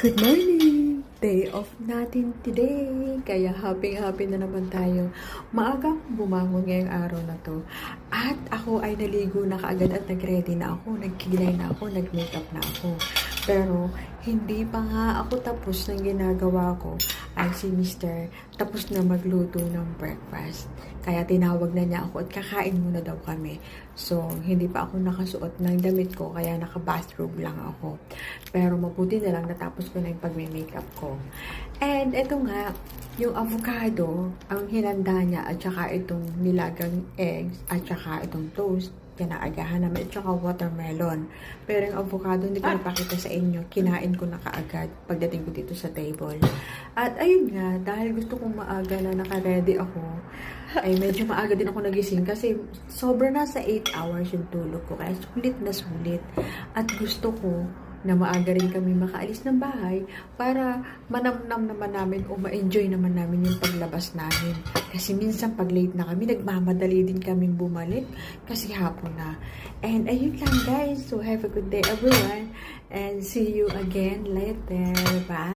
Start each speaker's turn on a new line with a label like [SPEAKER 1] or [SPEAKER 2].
[SPEAKER 1] Good morning! Day off natin today. Kaya happy-happy na naman tayo. Maaga bumangon ngayong araw na to. At ako ay naligo na kaagad at nag-ready na ako. Nagkilay na ako, nag-makeup na ako. Pero hindi pa nga ako tapos ng ginagawa ko ay si Mr. tapos na magluto ng breakfast. Kaya tinawag na niya ako at kakain muna daw kami. So, hindi pa ako nakasuot ng damit ko kaya naka-bathrobe lang ako. Pero mabuti na lang natapos ko na yung pagme-makeup ko. And ito nga, yung avocado, ang hinanda niya at saka itong nilagang eggs at saka itong toast kinaagahan namin at saka watermelon. Pero yung avocado hindi ko napakita sa inyo. Kinain ko na kaagad pagdating ko dito sa table. At ayun nga, dahil gusto kong maaga na naka-ready ako, ay medyo maaga din ako nagising kasi sobra na sa 8 hours yung tulog ko. Kaya sulit na sulit. At gusto ko na maaga rin kami makaalis ng bahay para manamnam naman namin o ma-enjoy naman namin yung paglabas namin. Kasi minsan pag late na kami, nagmamadali din kaming bumalik kasi hapon na. And ayun lang guys. So have a good day everyone and see you again later. Bye!